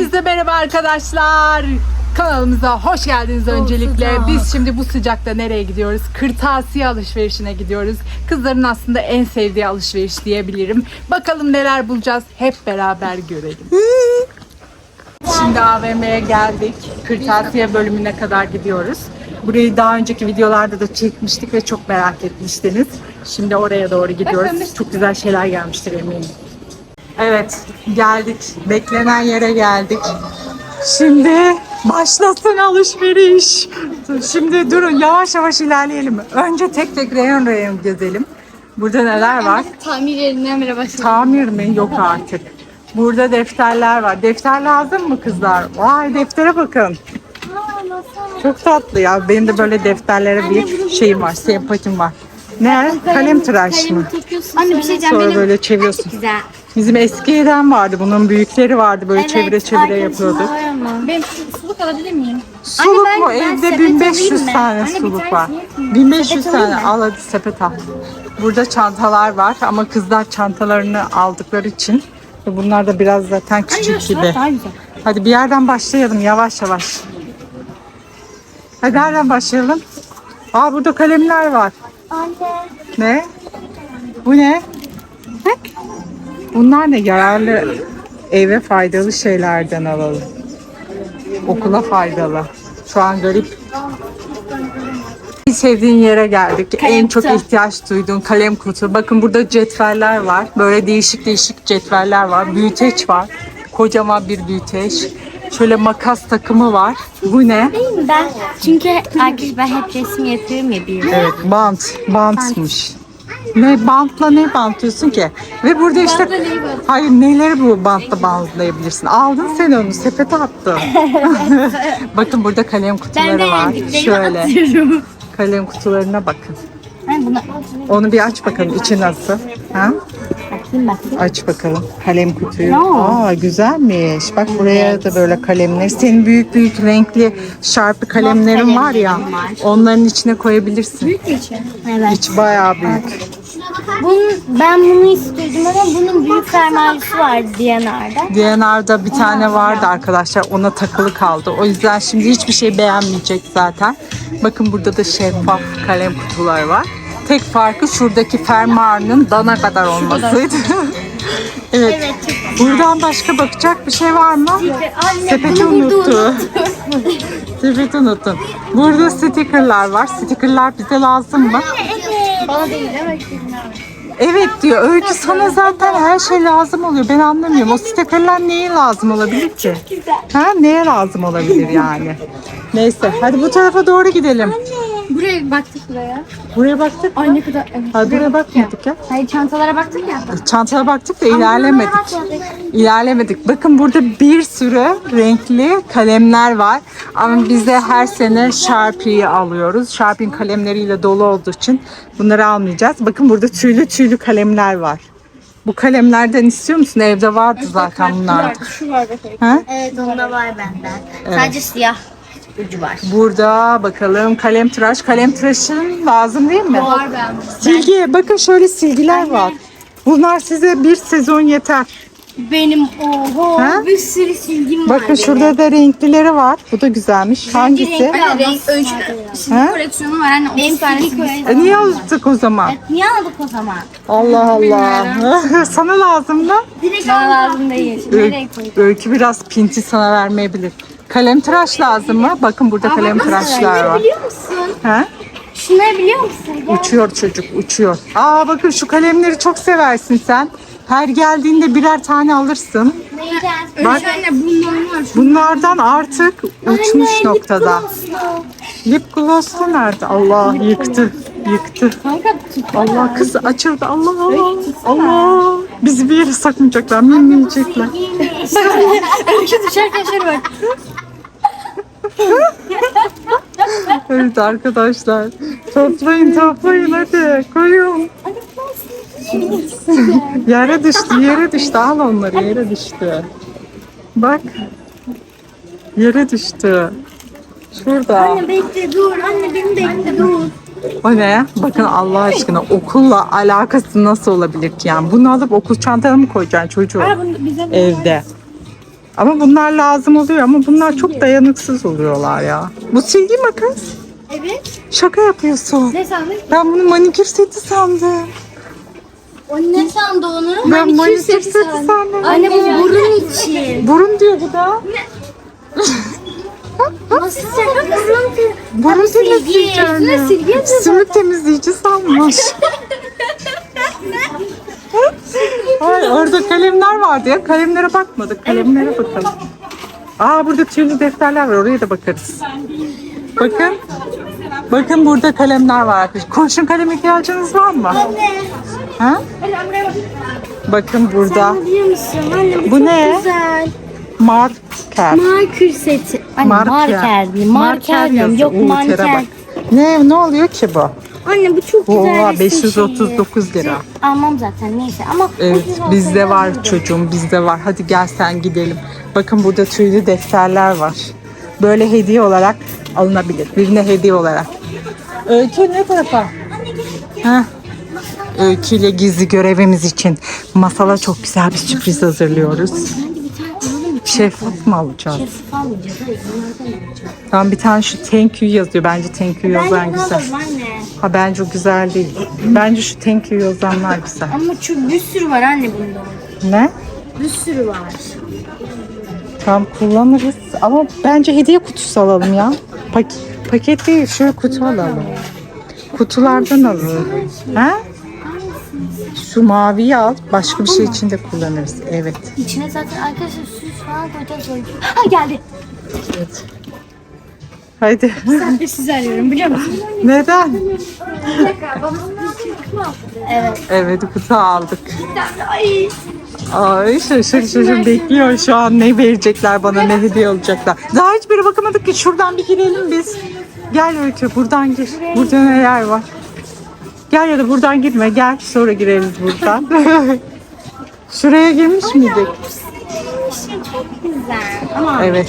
Hepinize merhaba arkadaşlar. Kanalımıza hoş geldiniz öncelikle. sıcak. Biz şimdi bu sıcakta nereye gidiyoruz? Kırtasiye alışverişine gidiyoruz. Kızların aslında en sevdiği alışveriş diyebilirim. Bakalım neler bulacağız hep beraber görelim. Şimdi AVM'ye geldik. Kırtasiye bölümüne kadar gidiyoruz. Burayı daha önceki videolarda da çekmiştik ve çok merak etmiştiniz. Şimdi oraya doğru gidiyoruz. Çok güzel şeyler gelmiştir eminim. Evet, geldik. Beklenen yere geldik. Şimdi başlasın alışveriş. Şimdi durun yavaş yavaş ilerleyelim. Önce tek tek reyon reyon gezelim. Burada neler var? Tamir bile başladım. Tamir mi? Yok artık. Burada defterler var. Defter lazım mı kızlar? Vay deftere bakın. Çok tatlı ya. Benim de böyle defterlere bir şeyim var, sempatim var. Ne? Kalem tıraş mı? Anne bir şey diyeceğim Sonra benim. böyle çeviriyorsun. Güzel. Bizim eskiden vardı. Bunun büyükleri vardı. Böyle çevire çevire yapıyorduk. Ben suluk alabilir miyim? Suluk ben- mu? ben Evde 1500 alayım mı? tane Anne, bir suluk var. yetmiyor. 1500 Sepet alayım tane. mı? Al hadi sepet al. Burada çantalar var ama kızlar çantalarını aldıkları için ve bunlar da biraz zaten küçük gibi. Hadi bir yerden başlayalım yavaş yavaş. Hadi nereden başlayalım? Aa burada kalemler var. Anne. Ne? Bu ne? Bak. Bunlar ne? Yararlı eve faydalı şeylerden alalım. Okula faydalı. Şu an garip. En sevdiğin yere geldik. en çok kutu. ihtiyaç duyduğun kalem kutu. Bakın burada cetveller var. Böyle değişik değişik cetveller var. Büyüteç var. Kocaman bir büyüteç. Şöyle makas takımı var. Bu ne? Ben çünkü arkadaş ben hep resim yapıyorum ya bir. Evet bant. Bantmış. Ne bantla ne bantlıyorsun ki? Ve burada işte Bantla neyi hayır neleri bu bantla bantlayabilirsin? Aldın sen onu sepete attın. bakın burada kalem Ben kutuları var. yendiklerimi Şöyle atıyorum. kalem kutularına bakın. Ben Onu bir aç bakalım içi nasıl? Ha? bakayım bakayım. Aç bakalım kalem kutuyu. No. Aa güzelmiş. Bak buraya da böyle kalemler. Senin büyük büyük renkli şarpı kalemlerin var ya. kalemlerim var. Onların içine koyabilirsin. Evet. İç bayağı büyük. Bunun, ben bunu istiyordum ama bunun büyük fermuarlısı vardı Diyanar'da. DNR'da bir tane vardı arkadaşlar. Ona takılı kaldı. O yüzden şimdi hiçbir şey beğenmeyecek zaten. Bakın burada da şeffaf kalem kutular var. Tek farkı şuradaki fermuarının dana kadar olmasıydı. evet. Evet. Buradan başka bakacak bir şey var mı? Sepeti unuttu. Sepeti unuttun. Burada stickerlar var. Stickerlar bize lazım mı? Evet. Bana değil evet. Evet diyor. Öykü sana zaten her şey lazım oluyor. Ben anlamıyorum. O stickerlar neye lazım olabilir ki? Ha neye lazım olabilir yani? Neyse hadi bu tarafa doğru gidelim. Buraya baktık buraya. Buraya baktık. Ay ne kadar evet. Ha, buraya bakmadık ya. Hayır çantalara baktık ya. Çantaya baktık da ilerlemedik. İlerlemedik. Bakın burada bir sürü renkli kalemler var. Ama biz de her sene Sharpie'yi alıyoruz. Sharpie'nin kalemleriyle dolu olduğu için bunları almayacağız. Bakın burada tüylü tüylü kalemler var. Bu kalemlerden istiyor musun? Evde vardı zaten bunlar. Şu var bakayım. Ha? Evet onda var benden. Sadece siyah ucu var. Burada bakalım kalem tıraş. Kalem tıraşın lazım değil mi? Var ben. Silgi. Bakın şöyle silgiler var. Bunlar size bir sezon yeter. Benim oho Ha? bir sürü silgim var. Bakın şurada da renklileri var. Bu da güzelmiş. Hangisi? Anne renk ölçü Ha? koleksiyonu var anne 30 tane silgi. E, niye aldık o zaman? Niye aldık o zaman? Allah Allah. Sana lazım mı? Bana lazım değil. Ö-? Öykü biraz pinti sana vermeyebilir. Kalem tıraş lazım mı? Bakın burada kalem tıraşlar var. Biliyor musun? Şunları biliyor musun? Gel. Uçuyor çocuk, uçuyor. Aa bakın şu kalemleri çok seversin sen. Her geldiğinde birer tane alırsın. Neyden? Bak. Anne var. Bunlardan artık uçmuş noktada. Lip gloss'ta nerede? Allah yıktı, yıktı. Kanka Allah kız açıldı. Allah Allah. Allah. Bizi bir yere saklayacaklar, mimleyecekler. Öykü düşerken şöyle bak. Evet arkadaşlar. Toplayın toplayın hadi. Koyun. yere düştü yere düştü. Al onları yere düştü. Bak. Yere düştü. Şurada. Anne bekle dur. Anne beni bekle dur. O ne? Bakın Allah aşkına okulla alakası nasıl olabilir ki yani? Bunu alıp okul çantana mı koyacaksın çocuğu? Aa, bunu bize Evde. Ama bunlar lazım oluyor ama bunlar çok dayanıksız oluyorlar ya. Bu silgi makas. Evet. Şaka yapıyorsun. Ne sandın? Ben bunu manikür seti sandım. O ne sandı onu? Ben manikür seti sandım. Anne bu burun için. Burun diyor bu da. Nasıl sen burun? Burun temizleyeceğim. Silgi Sümük temizleyici sanmış. Ay, orada kalemler vardı ya. Kalemlere bakmadık. Kalemlere bakalım. Aa burada tüylü defterler var. Oraya da bakarız. Bakın. Bakın burada kalemler var. Kurşun kalem ihtiyacınız var mı? Ha? Bakın burada bu, ne? güzel. Marker. Marker seti. Anne marker, değil. Marker, diyorum. yazıyor. Yok Oo, bak. Ne ne oluyor ki bu? Anne bu çok güzel Oha resim 539 lira. şeyi. Almam zaten neyse ama Evet bizde var alırım. çocuğum bizde var. Hadi gel sen gidelim. Bakın burada tüylü defterler var. Böyle hediye olarak alınabilir. Birine hediye olarak. Öykü ne tarafa? Heh. Öykü ile gizli görevimiz için masala çok güzel bir sürpriz hazırlıyoruz. Şeffaf mı alacağız? Şeffaf almayacağız. Hayır bunlardan alacağız. Tamam bir tane şu thank you yazıyor. Bence thank you yazan Bence güzel. alalım anne? Ha bence o güzel değil. Bence şu thank you yazanlar güzel. Ama çok bir sürü var anne bunda. Ne? Bir sürü var. Tam kullanırız ama bence hediye kutusu alalım ya. Pak paket değil, şöyle kutu alalım. Kutulardan alalım. Ha? Şu maviyi al, başka bir şey için de kullanırız. Evet. İçine zaten arkadaşlar Ha geldi. evet. Haydi. De sizi arıyorum biliyor musun? Neden? Evet. Evet, kutu aldık. Ay. Ay şaşır şaşır bekliyor şu an ne verecekler bana ne hediye alacaklar. Daha hiçbiri bakamadık ki şuradan bir girelim biz. Gel Öykü buradan gir. Burada neler var? Gel ya da buradan girme gel sonra gireriz buradan. Şuraya girmiş miydik? Çok güzel. Ama Evet.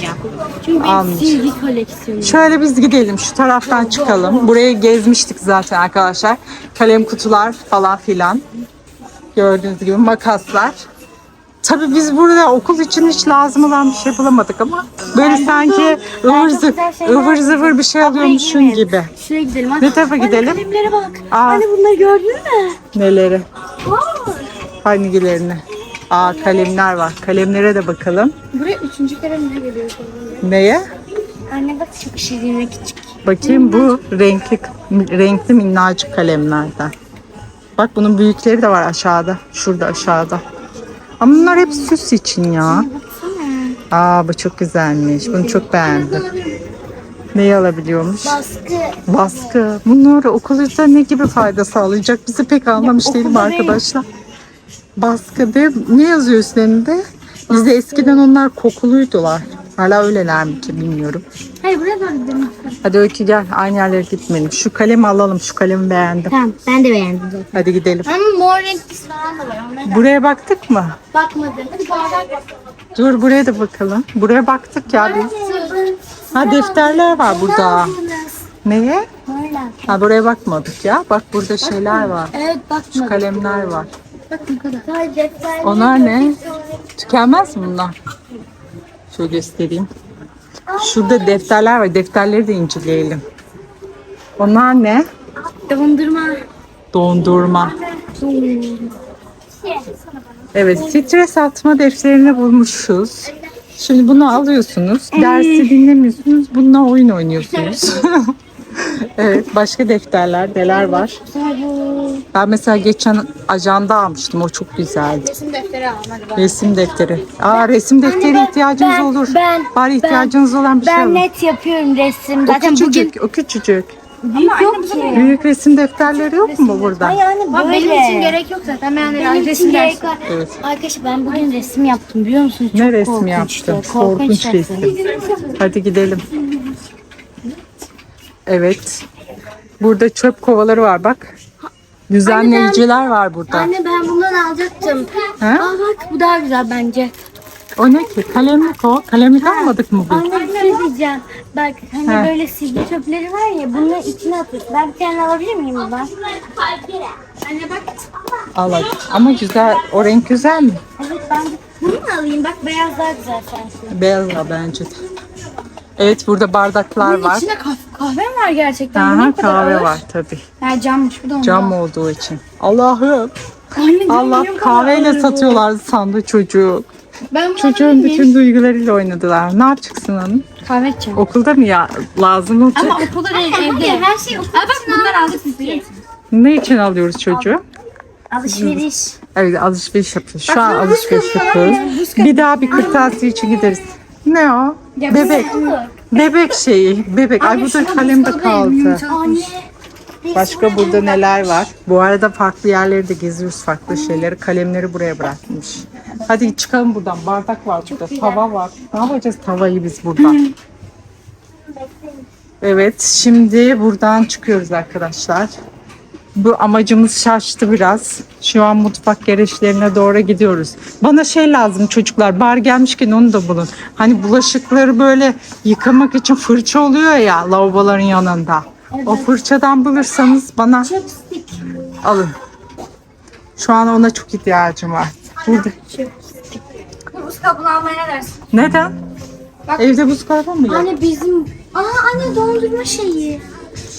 Çünkü benim Almayacağım. silgi koleksiyonum. Şöyle biz gidelim şu taraftan çıkalım. Burayı gezmiştik zaten arkadaşlar. Kalem kutular falan filan. Gördüğünüz gibi makaslar. Tabii biz burada okul için hiç lazım olan bir şey bulamadık ama böyle sanki ıvır, çok zıvır, güzel şeyler ıvır zıvır bir şey alıyormuşsun gibi. Şuraya gidelim. Ne tarafa Anne, gidelim? kalemlere bak. Aa. Anne bunları gördün mü? Neleri? Vay. Hangilerini? Aa kalemler var. Kalemlere de bakalım. Buraya üçüncü kalemle geliyor. Neye? Anne bak çok şirin ve küçük. Bakayım bu renkli renkli minnacık kalemlerden. Bak bunun büyükleri de var aşağıda. Şurada aşağıda. Ama bunlar hep süs için ya. Aa bu çok güzelmiş. Bunu çok beğendim. Neyi alabiliyormuş? Baskı. Baskı. Bunlar okulda ne gibi fayda sağlayacak? Bizi pek anlamış değilim okulda değil. Arkadaşlar. Baskı de ne yazıyor üstlerinde? Bizde eskiden onlar kokuluydular. Hala öyleler mi ki bilmiyorum. Hayır buraya doğru gidelim. Hadi Öykü gel aynı yerlere gitmeyelim. Şu kalemi alalım. Şu kalemi beğendim. Tamam ben de beğendim zaten. Hadi gidelim. Ama mor renklisi falan da var. Onlara da Buraya baktık mı? bakmadım. Hadi bardak bak. Dur buraya da bakalım. Buraya baktık ya biz. Ha defterler var burada. Neye? Böyle. Ha buraya bakmadık ya. Bak burada şeyler var. Evet Şu bakmadım. kalemler var. Bak kadar. Onlar ne? Tükenmez mi bunlar? Şöyle göstereyim. Şurada defterler var. Defterleri de inceleyelim. Onlar ne? Dondurma. Dondurma. Evet, stres atma defterini bulmuşuz. Şimdi bunu alıyorsunuz. Dersi dinlemiyorsunuz. Bununla oyun oynuyorsunuz. evet, başka defterler neler var? Ben mesela geçen ajanda almıştım. O çok güzeldi. Resim defteri al hadi bak. Resim defteri. Aa resim defteri ben- ihtiyacınız ben- olur. ben- Var ihtiyacınız olan bir şey Ben alın. net yapıyorum resim. O Zaten bugün küçücük, o küçücük. büyük yok ki. Büyük resim defterleri yok mu burada? Ay yani böyle. Benim için gerek yok zaten. Ben Benim için resim gerek dersi. var. Evet. Arkadaşlar ben bugün resim yaptım biliyor musunuz? Çok Ne resmi korkunçtu. yaptın? Korkunç, Korkunç resim. resim. Hadi gidelim. Evet. Burada çöp kovaları var bak. Düzenleyiciler var burada. Anne ben bundan alacaktım. Ha? Aa bak bu daha güzel bence. O ne ki? Kalemlik o. Kalemlik almadık mı bu? Anne bir şey diyeceğim. Bak hani Ha. böyle silgi çöpleri var ya bunun içine atıyorsun. Ben bir tane alabilir miyim buradan? Anne bak. Al hadi. Ama güzel. O renk güzel mi? Evet ben Bunu mu alayım? Bak beyaz daha güzel sanki. Beyaz al bence de. Evet burada bardaklar var. İçinde kahve, kahve mi var gerçekten? Bu Aha, ne kadar kahve ağır? var tabii. Ha cammış bu da ondan. Cam olduğu için. Allah'ım. Anne, Allah kadar ağır kahveyle bu. satıyorlar sandı çocuk. Ben bunu Çocuğun alabilir miyim? bütün duygularıyla oynadılar. Ne yapacaksın onu? Kahve içeceğim. Okulda mı ya? Lazım olacak. Ama okulda değil evde. Her şey Aa bak bunlar aldık biz biliyor musun? Ne için alıyoruz çocuğu? alışveriş. Evet alışveriş yapıyoruz. Şu an alışveriş yapıyoruz. Bir daha bir kırtasiye için gideriz. Ne o? Bebek. Bebek şeyi. Bebek. Ay bu da kalemde kaldı. Başka burada neler var? Bu arada farklı yerleri de geziyoruz. Farklı şeyleri. Kalemleri buraya bırakmış. Hadi çıkalım buradan. Bardak var burada. Tava var. Ne yapacağız tavayı biz burada? Evet. Şimdi buradan çıkıyoruz arkadaşlar. Bu amacımız şaştı biraz. Şu an mutfak gereçlerine doğru gidiyoruz. Bana şey lazım çocuklar. Bar gelmişken onu da bulun. Hani bulaşıkları böyle yıkamak için fırça oluyor ya lavaboların yanında. O fırçadan bulursanız bana alın. Şu an ona çok ihtiyacım var. Burada. Buz kabını almaya ne dersin? Neden? Evde buz karbon mu yok? Anne bizim... Aa anne dondurma şeyi.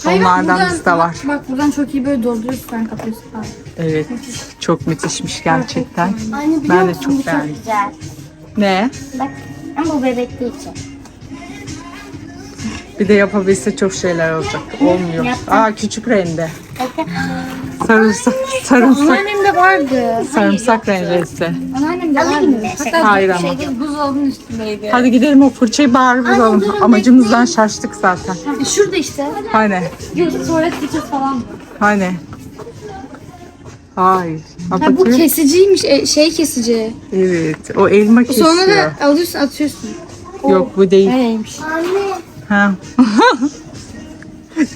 Onlardan bizde var. Bak buradan çok iyi böyle dolduruyorsun sen kapıyorsun falan. Evet. Çok müthişmiş gerçekten. Anne biliyor Ben de musun çok bu çok beğendim. güzel. Ne? Bak ama bu bebekte için. Bir de yapabilse çok şeyler olacak. Olmuyor. Aa küçük rende. Sarımsak, sarımsak, Anneannemde vardı. sarımsak rendesi. Anneannemde Alayım vardı. Hatta Hayır ama. şeyde buzdolabının üstündeydi. Hadi gidelim o fırçayı bari bulalım. Amacımızdan şaştık zaten. E, Şurada işte. Hani, Gözü tuvalet fırçası falan. hani. Hayır. Ha, Ha bu bakayım. kesiciymiş. e, şey kesici. Evet. O elma kesiyor. Sonra da alıyorsun atıyorsun. Yok bu değil. Öyleymiş. Anne. Ha.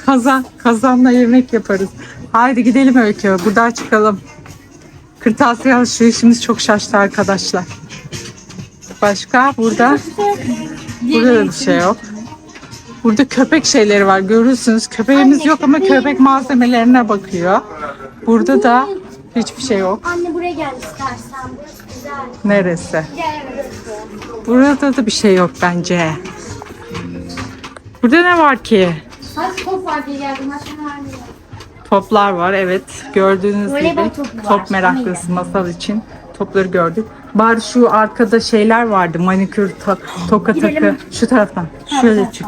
Kazan, kazanla yemek yaparız. Haydi gidelim Öykü. Buradan çıkalım. Kırtasiye alışverişimiz çok şaştı arkadaşlar. Başka burada? Burada da bir şey yok. Burada köpek şeyleri var. Görürsünüz. Köpeğimiz yok ama köpek malzemelerine bakıyor. Burada da hiçbir şey yok. Anne buraya gel istersen. Burası güzel. Neresi? Gel burası. Burada da bir şey yok bence. Burada ne var ki? Sadece top var diye geldim. Başka var mı? Toplar var evet. Gördüğünüz Voleybol gibi topu var. top meraklısı masal için topları gördük. Bari şu arkada şeyler vardı. Manikür, ta- toka takı. Şu taraftan. Şöyle çık.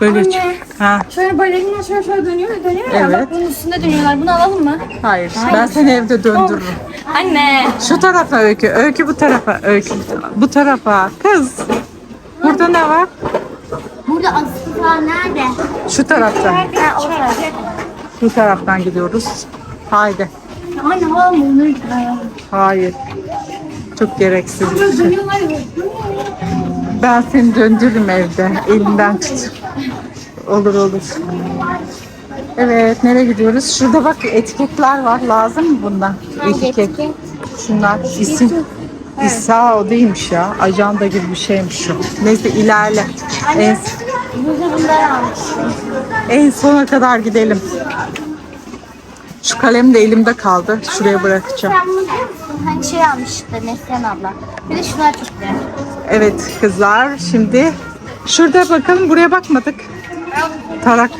Böyle çık. Ha, Şöyle balerinler şöyle şöyle dönüyor dönüyor ya. Evet. Bak bunun üstünde dönüyorlar. Bunu alalım mı? hayır. Ben seni evde döndürürüm. Anne. Şu tarafa Öykü. Öykü bu tarafa. Öykü bu tarafa. Bu tarafa. Kız. Burada ne var? Burada var nerede? Şu taraftan. Ha o taraf. Bu taraftan gidiyoruz. Haydi. Anne hava Hayır. Çok gereksiz bir şey. Ben seni döndürürüm evde. Elimden tut. Olur olur. Evet nereye gidiyoruz? Şurada bak etiketler var. Lazım mı bundan? Etiket. Şunlar. İsim. İsa o değilmiş ya. Ajanda gibi bir şeymiş şu. Neyse ilerle. En, En sona kadar gidelim. Şu kalem de elimde kaldı. Şuraya bırakacağım. Sen bunu? Hani şey almıştı Neslihan abla. Bir de şunlar çok güzel. Evet kızlar şimdi şurada bakalım buraya bakmadık. Tarak.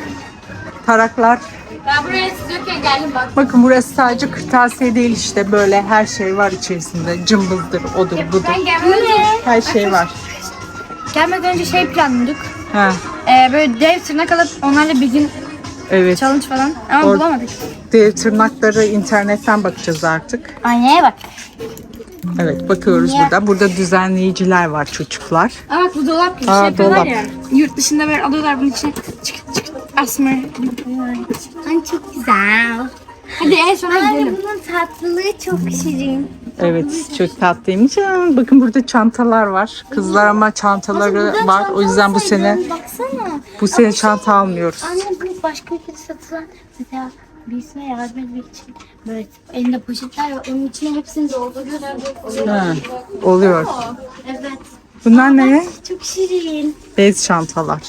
Taraklar. Ben buraya siz geldim bak. Bakın burası sadece kırtasiye değil işte böyle her şey var içerisinde. Cımbızdır, odur, budur. Ben gelmeden önce, Her şey var. gelmeden önce şey planladık. Ha, Ee, böyle dev tırnak alıp onlarla bir gün evet. challenge falan. Ama Or- bulamadık. Dev tırnakları internetten bakacağız artık. Aynaya bak. Evet bakıyoruz burada. Burada düzenleyiciler var çocuklar. Aa bak bu dolap gibi Aa, şey yapıyorlar dolap. ya. Yurt dışında böyle alıyorlar bunun içine çık çık asma. Hani çok güzel. Hadi en sona Anne gidelim. bunun tatlılığı çok şirin. Evet çok tatlıymış. Aa, Bakın burada çantalar var. Kızlar ama çantaları var. O yüzden bu sene Baksana. bu sene çanta almıyoruz. Anne bu başka ülkede satılan mesela birisine yardım etmek için böyle elinde poşetler var. Onun içine hepsini dolduruyorlar. Ha, oluyor. Evet. Bunlar ne? Çok şirin. Bez çantalar.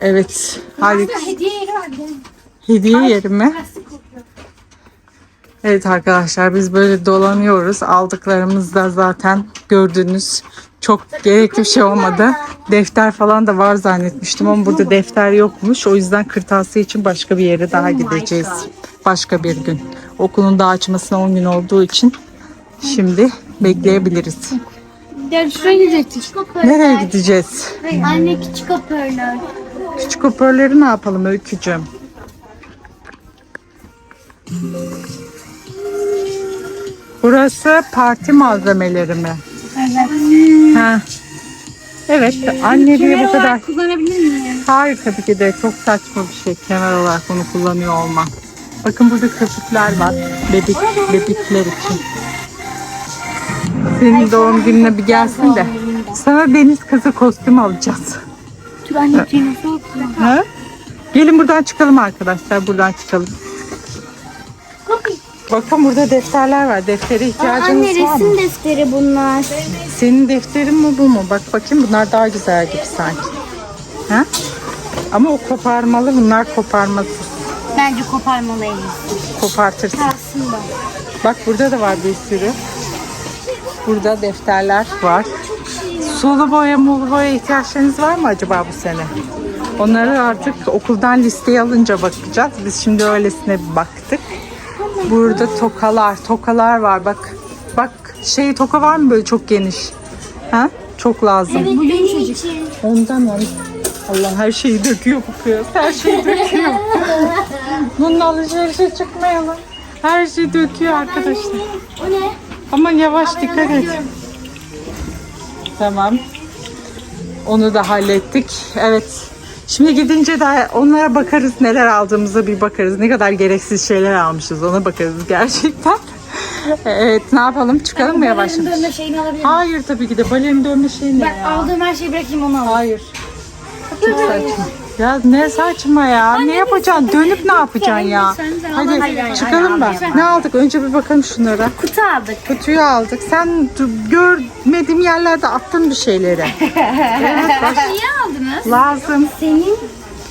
Evet. Hadi Hediye yeri var hediye yeri mi? Evet arkadaşlar biz böyle dolanıyoruz. Aldıklarımız da zaten gördünüz. Çok gerekli bir şey olmadı. Defter falan da var zannetmiştim ama burada defter yokmuş. O yüzden kırtasiye için başka bir yere daha gideceğiz. Başka bir gün. Okulun da açmasına 10 gün olduğu için şimdi bekleyebiliriz. Şuraya gidecektik. Nereye gideceğiz? Anne küçük hoparlör. Küçük hoparlörü ne yapalım Öykücüğüm? Burası parti malzemeleri mi? Evet. Ha. Evet, anne diye bu kadar. Kullanabilir miyim? Hayır tabii ki de çok saçma bir şey kemer olarak onu kullanıyor olmam. Bakın burada köpükler var. Bebek, bebekler için. Senin doğum gününe bir gelsin de. Sana deniz kızı kostüm alacağız. Dur anne dinozor. Ha? Gelin buradan çıkalım arkadaşlar. Buradan çıkalım. Bakın burada defterler var. Deftere ihtiyacınız Anne var mı? resim defteri bunlar. Senin defterin mi bu mu? Bak bakayım bunlar daha güzel gibi sanki. Ha? Ama o koparmalı bunlar koparmasız. Bence koparmalıyız. Kopartırsın. Aslında. Bak burada da var bir sürü. Burada defterler var. Sulu boya, mulu boya ihtiyaçlarınız var mı acaba bu sene? Onları artık okuldan listeye alınca bakacağız. Biz şimdi öylesine baktık. Burada tokalar, tokalar var. Bak, bak şey toka var mı böyle çok geniş? Ha? Çok lazım. Bu yumuşacık. Ondan on. Allah her şeyi döküyor bu kız. Her şeyi döküyor. Bunun alışverişe çıkmayalım. Her şeyi döküyor arkadaşlar. O ne? Ama yavaş dikkat et. Tamam. Onu da hallettik. Evet. Şimdi gidince de onlara bakarız neler aldığımıza bir bakarız. Ne kadar gereksiz şeyler almışız ona bakarız gerçekten. Evet ne yapalım çıkalım mı yavaş yavaş? Dönme şeyini alabilir Hayır tabii ki de balerin dönme şeyi ne ya? Aldığım her şeyi bırakayım onu al. Hayır. Çok saçma. Ya ne saçma ya. Ne yapacaksın? Dönüp ne yapacaksın ya? Hadi hayır, çıkalım da. Ne aldık? Önce bir bakalım şunlara. Kutu aldık. Kutuyu aldık. Sen d- görmediğim yerlerde attın bir şeyleri. evet bak Aldınız? lazım. Senin.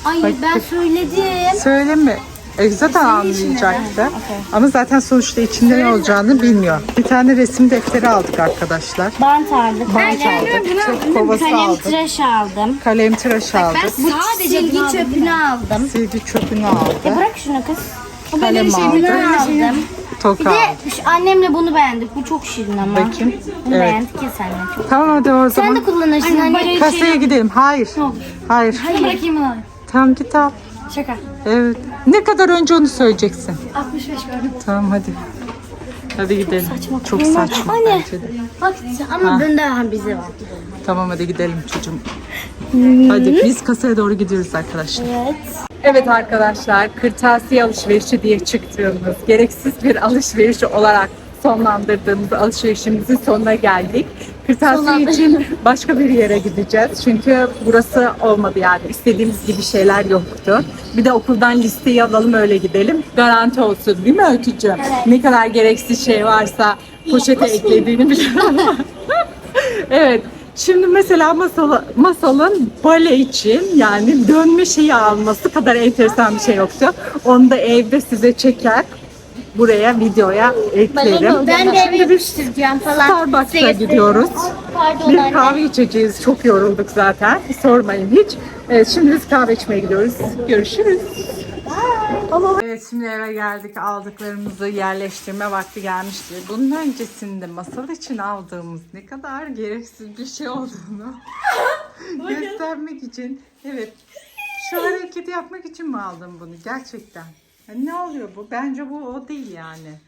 Ay Bak, ben söyledim. Söyleme. E, zaten anlayacaktı. Ama zaten sonuçta içinde ne olacağını bilmiyor. Bir tane resim defteri aldık arkadaşlar. Bant aldık. Bant aldık. Çöp kovası Kalem aldık. tıraş aldım. Kalem tıraş aldık. Bu silgi çöpünü aldım. Silgi çöpünü Ya aldık. bırak şunu kız. Kalem aldık. aldım. Bir Toka de şu annemle bunu beğendik. Bu çok şirin ama. Bakayım. Bunu Evet. beğendik ya senle çok. Tamam hadi o Sen zaman. de kullanırsın anne. Kasaya gidelim. Hayır. Hayır. Hayır. Bırakayım onu. Tamam git al. Şaka. Evet. Ne kadar önce onu söyleyeceksin. 65 gördüm. Tamam hadi. Hadi gidelim. Saçma. Çok saçma Anne. bence de. Bak ama bende hem bize var. Tamam hadi gidelim çocuğum. Hadi biz kasaya doğru gidiyoruz arkadaşlar. Evet. Evet arkadaşlar kırtasiye alışverişi diye çıktığımız gereksiz bir alışveriş olarak sonlandırdığımız alışverişimizin sonuna geldik. Kırtasiye için başka bir yere gideceğiz. Çünkü burası olmadı yani. istediğimiz gibi şeyler yoktu. Bir de okuldan listeyi alalım öyle gidelim. Garanti olsun değil mi Öykücüğüm? Ne kadar gereksiz şey varsa poşete eklediğini biliyorum. Evet. Şimdi mesela masal, masalın bale için yani dönme şeyi alması kadar enteresan bir şey yoktu. Onu da evde size çeker. Buraya videoya eklerim. Ben de Şimdi eve biz yapıştıracağım falan. Starbucks'a gidiyoruz. Pardon Bir anne. kahve içeceğiz. Çok yorulduk zaten. Sormayın hiç. Evet, şimdi biz kahve içmeye gidiyoruz. Görüşürüz. Evet şimdi eve geldik aldıklarımızı yerleştirme vakti gelmişti. Bunun öncesinde masal için aldığımız ne kadar gereksiz bir şey olduğunu göstermek için. Evet şu hareketi yapmak için mi aldın bunu gerçekten? Ya ne oluyor bu? Bence bu o değil yani.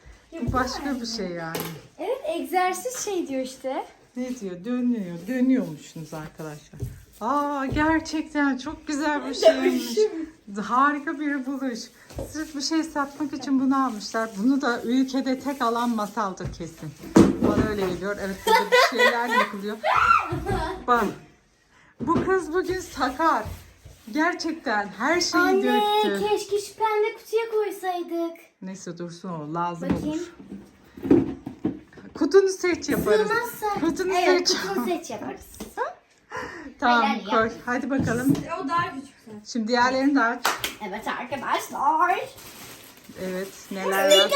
Bu başka bir şey yani. Evet egzersiz şey diyor işte. Ne diyor? Dönüyor. Dönüyormuşsunuz arkadaşlar. Aa gerçekten çok güzel bir şeymiş. Harika bir buluş. Sırf bir şey satmak için bunu almışlar. Bunu da ülkede tek alan masaldır kesin. Bana öyle geliyor. Evet burada bir şeyler yapılıyor. Bak. Bu kız bugün sakar. Gerçekten her şeyi Anne döktü. keşke şu pembe kutuya koysaydık. Neyse dursun o lazım Bakayım. olur. Kutunu seç yaparız. Sığmazsa. Kutunu evet, seç. kutunu seç yaparız. Tamam Helal ya. koy. Hadi bakalım. O daha küçük. Şimdi diğerlerini de aç. Evet arkadaşlar. Evet neler var.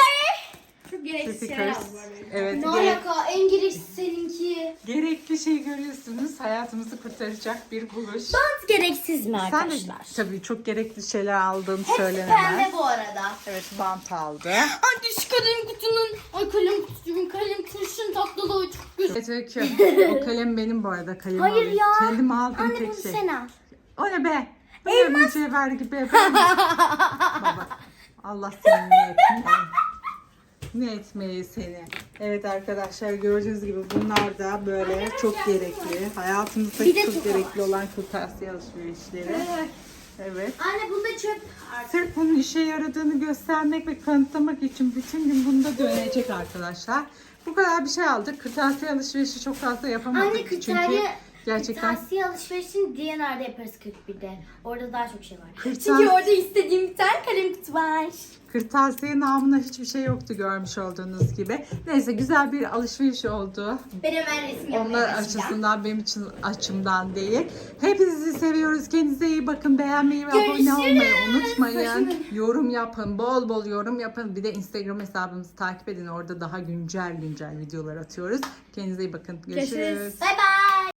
Çok gereksiz şeyler aldım arada. Evet. Ne gerek- alaka? En gereksiz seninki. gerekli şey görüyorsunuz. Hayatımızı kurtaracak bir buluş. Bant gereksiz mi Sen de tabii çok gerekli şeyler aldığın söylenemez. Pembe bu arada. Evet bant aldı. Ay şu kalem kutunun. Ay kalem kutucuğum kalem kurşun tatlılığı çok güzel. Evet Öykü. O kalem benim bu arada. Kalemi Hayır alayım. ya. Kendim aldığım Anne tek bunu şey. sen al. O ne be? Ne mücevher gibi efendim? Baba. Allah seni ne etmeyi. Ne etmeyi seni. Evet arkadaşlar gördüğünüz gibi bunlar da böyle çok gerekli. Hayatımızda Bir de çok çok gerekli olan kırtasiye alışverişleri. Evet. Anne bunda çöp. Sırf bunun işe yaradığını göstermek ve kanıtlamak için bütün gün bunda dönecek arkadaşlar. Bu kadar bir şey aldık. Kırtasiye alışverişi çok fazla yapamadık. Anne Çünkü kırtasiye gerçekten Kırtasiye alışverişini DNR'da yaparız 41'de. Orada daha çok şey var. Kırtas- Çünkü orada istediğim bir tane kalem kutu var. Kırtasiye namına hiçbir şey yoktu görmüş olduğunuz gibi. Neyse güzel bir alışveriş oldu. Ben hemen resim Onlar açısından benim için açımdan değil. Hepinizi seviyoruz. Kendinize iyi bakın. Beğenmeyi ve abone Görüşürüz. olmayı unutmayın. Yorum yapın. Bol bol yorum yapın. Bir de Instagram hesabımızı takip edin. Orada daha güncel güncel videolar atıyoruz. Kendinize iyi bakın. Görüşürüz. Görüşürüz. Bay bay.